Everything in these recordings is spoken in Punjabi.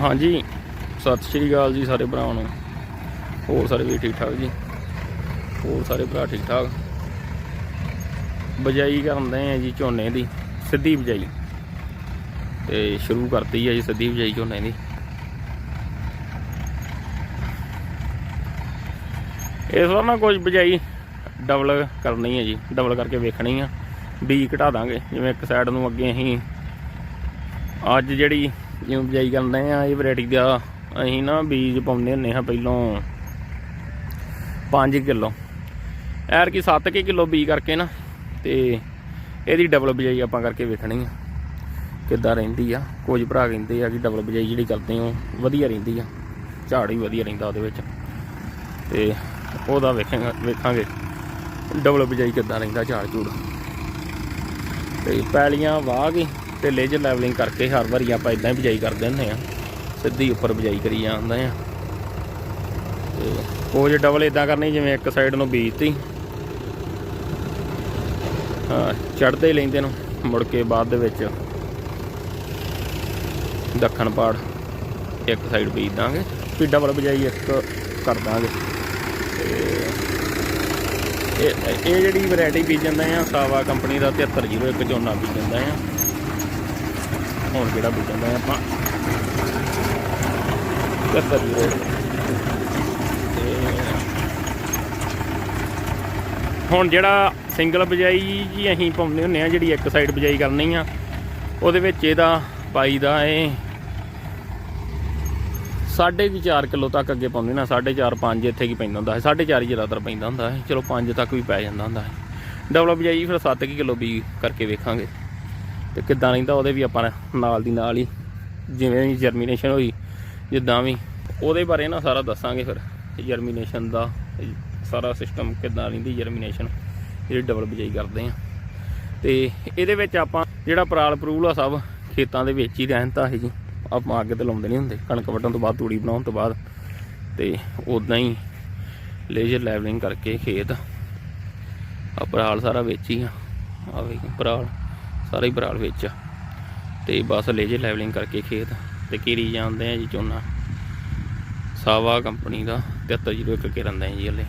ਹਾਂਜੀ। ਸਤਿ ਸ਼੍ਰੀ ਅਕਾਲ ਜੀ ਸਾਰੇ ਭਰਾਵਾਂ ਨੂੰ। ਹੋਰ ਸਾਰੇ ਵੀ ਠੀਕ ਠਾਕ ਜੀ? ਹੋਰ ਸਾਰੇ ਭਰਾ ਠੀਕ ਠਾਕ? ਬਜਾਈ ਕਰਦੇ ਆ ਜੀ ਝੋਨੇ ਦੀ, ਸਿੱਧੀ ਬਜਾਈ ਤੇ ਸ਼ੁਰੂ ਕਰਤੀ ਹੈ ਜੀ ਸਿੱਧੀ ਬਜਾਈ ਝੋਨੇ ਦੀ। ਇਸ ਵਾਰ ਨਾ ਕੁਝ ਬਜਾਈ ਡਬਲ ਕਰਨੀ ਹੈ ਜੀ, ਡਬਲ ਕਰਕੇ ਵੇਖਣੀ ਆ। ਬੀ ਘਟਾ ਦਾਂਗੇ, ਜਿਵੇਂ ਇੱਕ ਸਾਈਡ ਨੂੰ ਅੱਗੇ ਅਸੀਂ ਅੱਜ ਜਿਹੜੀ ਜਿਵੇਂ ਬਿਜਾਈ ਕਰਦੇ ਆ, ਇਹ ਵੈਰਾਈਟੀ ਦਾ ਅਸੀਂ ਨਾ ਬੀਜ ਪਾਉਂਦੇ ਹੁੰਦੇ ਹਾਂ ਪਹਿਲੋਂ 5 ਕਿਲੋ। ਐਰ ਕੀ 7 ਕਿ ਕਿਲੋ ਬੀਜ ਕਰਕੇ ਨਾ ਤੇ ਇਹਦੀ ਡਬਲ ਬਿਜਾਈ ਆਪਾਂ ਕਰਕੇ ਵੇਖਣੀ ਆ, ਕਿੱਦਾਂ ਰਹਿੰਦੀ ਆ। ਕੁਝ ਭਰਾ ਕਹਿੰਦੇ ਆ ਕਿ ਡਬਲ ਬਿਜਾਈ ਜਿਹੜੀ ਕਰਦੇ ਹੋ, ਵਧੀਆ ਰਹਿੰਦੀ ਆ। ਝਾੜ ਵੀ ਵਧੀਆ ਰਹਿੰਦਾ ਉਹਦੇ ਵਿੱਚ। ਤੇ ਉਹਦਾ ਵੇਖਾਂਗੇ ਵੇਖਾਂਗੇ ਡਬਲ ਬਿਜਾਈ ਕਿੱਦਾਂ ਰਹਿੰਦਾ ਝਾੜ ਝੂੜ ਤੇ ਪੈਲੀਆਂ ਵਾਹ ਗਈ ਤੇ ਲੇਜਰ ਲੈਵਲਿੰਗ ਕਰਕੇ ਹਰ ਵਾਰੀ ਆਪਾਂ ਇਦਾਂ ਹੀ ਬਿਜਾਈ ਕਰਦੇ ਹੁੰਦੇ ਆ ਸਿੱਧੀ ਉੱਪਰ ਬਿਜਾਈ ਕਰੀ ਜਾਂਦੇ ਆ ਤੇ ਕੁਝ ਡਬਲ ਇਦਾਂ ਕਰਨੀ, ਜਿਵੇਂ ਇੱਕ ਸਾਈਡ ਨੂੰ ਬੀਜਤੀ। ਹਾਂ ਚੜਦੇ ਲੈਂਦੇ ਨੂੰ, ਮੁੜ ਕੇ ਬਾਅਦ ਦੇ ਵਿੱਚ। ਦੱਖਣ ਪਾੜ, ਇੱਕ ਸਾਈਡ ਬੀਜ ਦਾਂਗੇ। ਫਿਰ ਡਬਲ ਬਿਜਾਈ ਇੱਕ ਕਰ ਦਾਂਗੇ। ਤੇ ਇਹ ਜਿਹੜੀ ਵੈਰਾਈਟੀ ਬੀਜ ਜਾਂਦਾ ਆ, ਸਾਵਾ ਕੰਪਨੀ ਦਾ 7301 ਝੋਨਾ ਬੀਜ ਜਾਂਦਾ ਆ। ਹੁਣ ਕਿਹੜਾ ਬੀਜ ਜਾਂਦਾ ਆਪਾਂ? 7301 ਤੇ ਹੁਣ ਜਿਹੜਾ ਸਿੰਗਲ ਬਜਾਈ ਜੀ ਅਸੀਂ ਪਾਉਂਦੇ ਹੁੰਨੇ ਆ ਜਿਹੜੀ ਇੱਕ ਸਾਈਡ ਬਜਾਈ ਕਰਨੀ ਆ, ਉਹਦੇ ਵਿੱਚ ਇਹਦਾ ਪਾਈ ਦਾ ਇਹ ਸਾਢੇ ਵੀ 4 ਕਿਲੋ ਤੱਕ ਅੱਗੇ ਪਾਉਂਦੇ ਨਾ 4.5 5 ਇੱਥੇ ਕੀ ਪੈਂਦਾ ਹੁੰਦਾ ਹੈ 4.5 ਹੀ ਜ਼ਿਆਦਾਤਰ ਪੈਂਦਾ ਹੁੰਦਾ ਹੈ, ਚਲੋ 5 ਤੱਕ ਵੀ ਪੈ ਜਾਂਦਾ ਹੁੰਦਾ ਹੈ। ਡਬਲ ਬਜਾਈ ਫਿਰ 7 ਕਿਲੋ ਬੀ ਕਰਕੇ ਵੇਖਾਂਗੇ। ਤੇ ਕਿੱਦਾਂ ਰਹਿੰਦਾ ਉਹਦੇ ਵੀ ਆਪਾਂ ਨਾਲ ਦੀ ਨਾਲ ਹੀ, ਜਿਵੇਂ ਵੀ ਜਰਮੀਨੇਸ਼ਨ ਹੋਈ, ਜਿੱਦਾਂ ਵੀ। ਉਹਦੇ ਬਾਰੇ ਨਾ ਸਾਰਾ ਦੱਸਾਂਗੇ ਫਿਰ ਜਰਮੀਨੇਸ਼ਨ ਦਾ ਸਾਰਾ ਸਿਸਟਮ ਕਿੱਦਾਂ ਰਹਿੰਦੀ ਜਰਮੀਨੇਸ਼ਨ ਜਿਹੜੀ ਡਬਲ ਬਿਜਾਈ ਕਰਦੇ ਆ। ਤੇ ਇਹਦੇ ਵਿੱਚ ਆਪਾਂ, ਜਿਹੜਾ ਪਰਾਲ ਪਰੂਲ ਆ ਸਭ, ਖੇਤਾਂ ਦੇ ਵਿੱਚ ਹੀ ਰਹਿੰਦਾ ਹੈ ਜੀ। ਆਪਾਂ ਅੱਗੇ ਤੇ ਲਾਉਂਦੇ ਨਹੀਂ ਹੁੰਦੇ, ਕਣਕ ਵੱਢਣ ਤੋਂ ਬਾਅਦ, ਤੂੜੀ ਬਣਾਉਣ ਤੋਂ ਬਾਅਦ। ਤੇ ਉਦਾਂ ਹੀ ਲੇਜ਼ਰ ਲੈਵਲਿੰਗ ਕਰਕੇ ਖੇਤ ਆ ਪਰਾਲ ਸਾਰਾ ਵੇਚੀ ਆ। ਆ ਵੇਖ ਪਰਾਲ। ਸਾਰਾ ਹੀ ਪਰਾਲ ਵਿੱਚ ਆ। ਤੇ ਬਸ ਲੇਜੇ ਲੈਵਲਿੰਗ ਕਰਕੇ ਖੇਤ। ਤੇ ਕੀਰੀ ਜਾਂਦੇ ਆ ਜੀ ਝੋਨਾ। ਸਾਵਾ ਕੰਪਨੀ ਦਾ 7301 ਕਿਰਨ ਦਾ ਜੀ ਹਲੇ।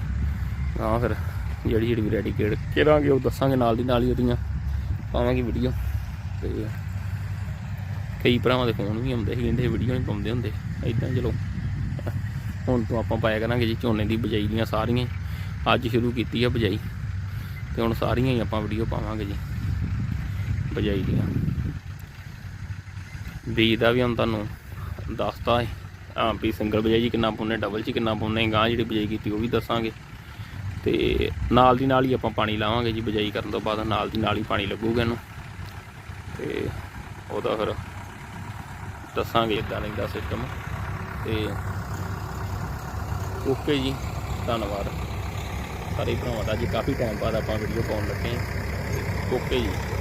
ਹਾਂ ਫਿਰ ਜਿਹੜੀ ਜਿਹੜੀ ਵੈਰਾਈਟੀ ਕਿਹੜ ਕਿਹੜਾਂਗੇ ਉਹ ਦੱਸਾਂਗੇ ਨਾਲ ਦੀ ਨਾਲ ਹੀ ਉਹਦੀਆਂ। ਪਾਵਾਂਗੇ ਵੀਡੀਓ ਤੇ ਕਈ ਭਰਾਵਾਂ ਦੇ ਫੋਨ ਵੀ ਆਉਂਦੇ ਸੀ, ਕਹਿੰਦੇ ਵੀਡੀਓ ਨਹੀਂ ਪਾਉਂਦੇ ਹੁੰਦੇ। ਇਦਾਂ ਚਲੋ। ਹੁਣ ਤੋਂ ਆਪਾਂ ਪਾਇਆ ਕਰਾਂਗੇ ਜੀ ਝੋਨੇ ਦੀ ਬਜਾਈ ਦੀਆਂ ਸਾਰੀਆਂ ਹੀ। ਅੱਜ ਸ਼ੁਰੂ ਕੀਤੀ ਆ ਬਜਾਈ। ਤੇ ਹੁਣ ਸਾਰੀਆਂ ਹੀ ਆਪਾਂ ਵੀਡੀਓ ਪਾਵਾਂਗੇ ਜੀ। ਬਜਾਈ ਦੀਆਂ ਬੀਜ ਦਾ ਵੀ ਹੁਣ ਤੁਹਾਨੂੰ ਦੱਸਤਾ ਹੈ ਆ ਵੀ ਸਿੰਗਲ ਬਜਾਈ ਜੀ ਕਿੰਨਾ ਪਾਉਣੇ ਡਬਲ ਚ ਕਿੰਨਾ ਪਾਉਣੇ ਗਾਂ ਜਿਹੜੀ ਬਜਾਈ ਕੀਤੀ ਉਹ ਵੀ ਦੱਸਾਂਗੇ। ਤੇ ਨਾਲ ਦੀ ਨਾਲ ਹੀ ਆਪਾਂ ਪਾਣੀ ਲਾਵਾਂਗੇ ਜੀ ਬਜਾਈ ਕਰਨ ਤੋਂ ਬਾਅਦ, ਨਾਲ ਦੀ ਨਾਲ ਹੀ ਪਾਣੀ ਲੱਗੂਗਾ ਇਹਨੂੰ। ਤੇ ਉਹਦਾ ਫਿਰ ਦੱਸਾਂਗੇ ਇਦਾਂ ਰਹਿੰਦਾ ਸਿਸਟਮ ਤੇ ਓਕੇ ਜੀ, ਧੰਨਵਾਦ। ਸਾਰੇ ਭਰਾਵਾਂ ਦਾ ਜੀ ਕਾਫੀ ਟਾਈਮ ਬਾਅਦ ਆਪਾਂ ਵੀਡੀਓ ਪਾਉਣ ਲੱਗੇ ਹਾਂ। ਓਕੇ ਜੀ।